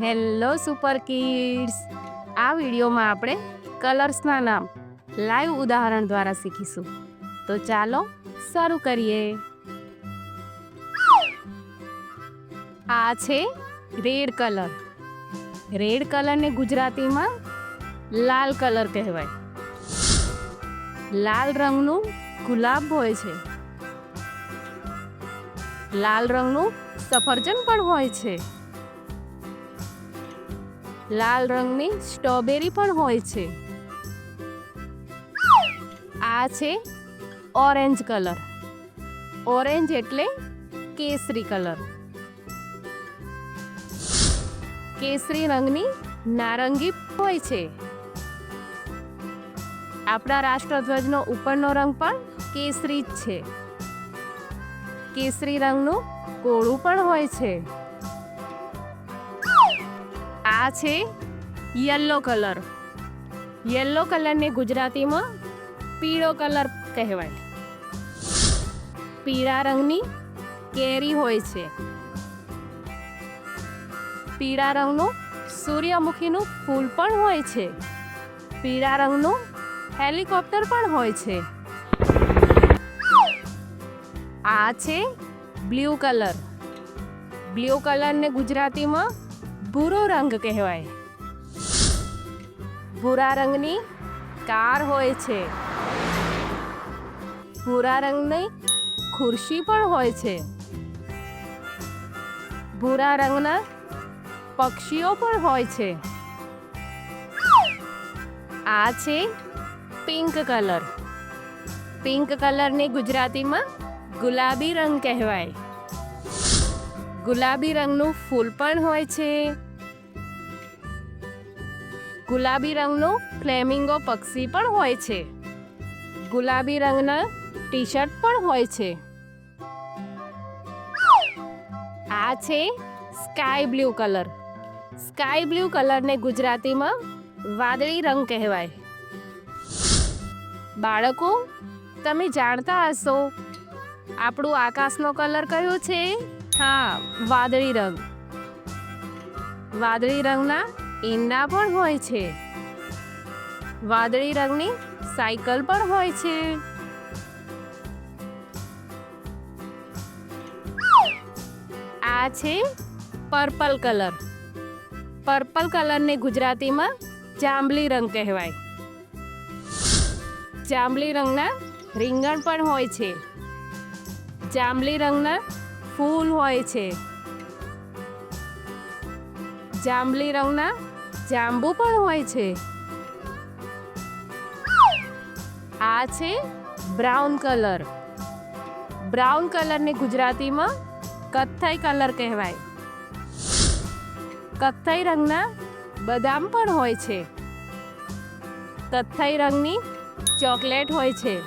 Hello super kids. આ વિડીયોમાં આપણે કલર્સના નામ લાઈવ ઉદાહરણ દ્વારા શીખીશું. તો ચાલો શરૂ કરીએ. આ છે રેડ કલર. રેડ કલરને ગુજરાતીમાં લાલ કલર કહેવાય. લાલ રંગનું ગુલાબ હોય છે. લાલ રંગનું સફરજન પણ હોય છે. લાલ રંગની સ્ટ્રોબેરી પણ હોય છે. આ છે ઓરેન્જ કલર. ઓરેન્જ એટલે કેસરી કલર. કેસરી રંગની નારંગી હોય છે. આપણા રાષ્ટ્રધ્વજનો ઉપરનો રંગ પણ કેસરી જ છે. કેસરી રંગનું કોળું પણ હોય છે. આ છે યલો કલર. યલો કલરને ગુજરાતીમાં પીળો કલર કહેવાય. પીળા રંગની કેરી હોય છે. પીળા રંગનું સૂર્યમુખીનું ફૂલ પણ હોય છે. પીળા રંગનું હેલિકોપ્ટર પણ હોય છે. આ છે બ્લુ કલર. બ્લુ કલરને ગુજરાતીમાં ભૂરો રંગ કહેવાય. ભૂરા રંગની કાર હોય છે. ભૂરા રંગની ખુરશી પણ હોય છે. ભૂરા રંગના પક્ષીઓ પણ હોય છે. આ છે પિંક કલર. પિંક કલરને ગુજરાતીમાં ગુલાબી રંગ કહેવાય. ગુલાબી રંગનું ફૂલ પણ હોય છે. ગુલાબી રંગનું ફ્લેમિંગો પક્ષી પણ હોય છે. ગુલાબી રંગના ટી શર્ટ પણ હોય છે. આ છે sky blue colour. Sky blue કલરને ગુજરાતીમાં વાદળી રંગ કહેવાય. બાળકો, તમે જાણતા હશો, આપણું આકાશનો કલર કયો છે? હા, વાદળી રંગ. વાદળી રંગના ઈંડા પણ હોય છે. વાદળી રંગની સાયકલ પણ હોય છે. આ છે પર્પલ કલર. પર્પલ કલરને ગુજરાતીમાં જાંબલી રંગ કહેવાય. જાંબલી રંગના રીંગણ પણ હોય છે. જાંબલી રંગના ફૂલ હોય છે. જાંબલી રંગના જાંબુ પણ હોય છે. આ છે બ્રાઉન કલર. બ્રાઉન કલરને ગુજરાતીમાં કથ્થઈ કલર કહેવાય. કથ્થઈ રંગના બદામ પણ હોય છે. કથ્થઈ રંગની ચોકલેટ હોય છે.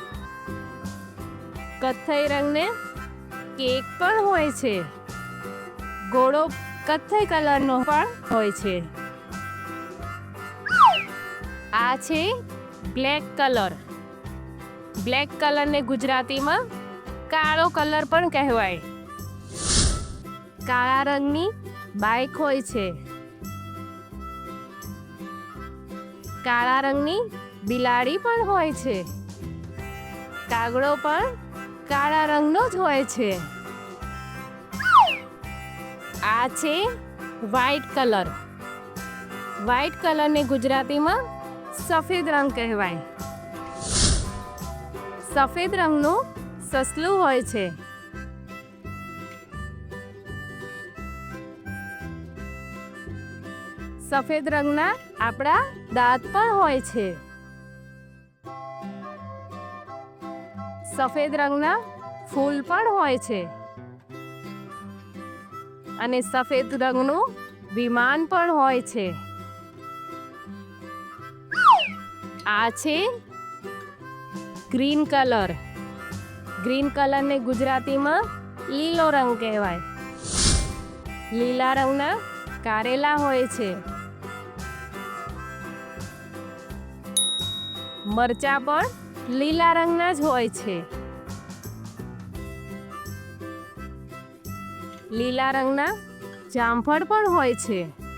કથ્થઈ રંગને કેક પણ હોય છે. ઘોડો કથ્થઈ કલરનો પણ હોય છે. આ છે બ્લેક કલર. બ્લેક કલરને ગુજરાતીમાં કાળો કલર પણ કહેવાય. કાળા રંગની બાઇક હોય છે. કાળા રંગની બિલાડી પણ હોય છે. કાગડો પણ કાળા રંગનો જ હોય છે. આ છે વ્હાઈટ કલર. વ્હાઈટ કલરને ગુજરાતીમાં સફેદ રંગ કહેવાય. સફેદ રંગનું સસલું હોય છે. સફેદ રંગના આપણા દાંત પણ હોય છે. સફેદ રંગના ફૂલ પણ હોય છે. અને સફેદ રંગનું વિમાન પણ હોય છે. આ છે ગ્રીન કલર. ગ્રીન કલરને ગુજરાતીમાં લીલો રંગ કહેવાય. લીલા રંગના કારેલા હોય છે. મરચા પણ લીલા રંગના જ હોય છે. લીલા રંગના જામફળ પણ હોય છે.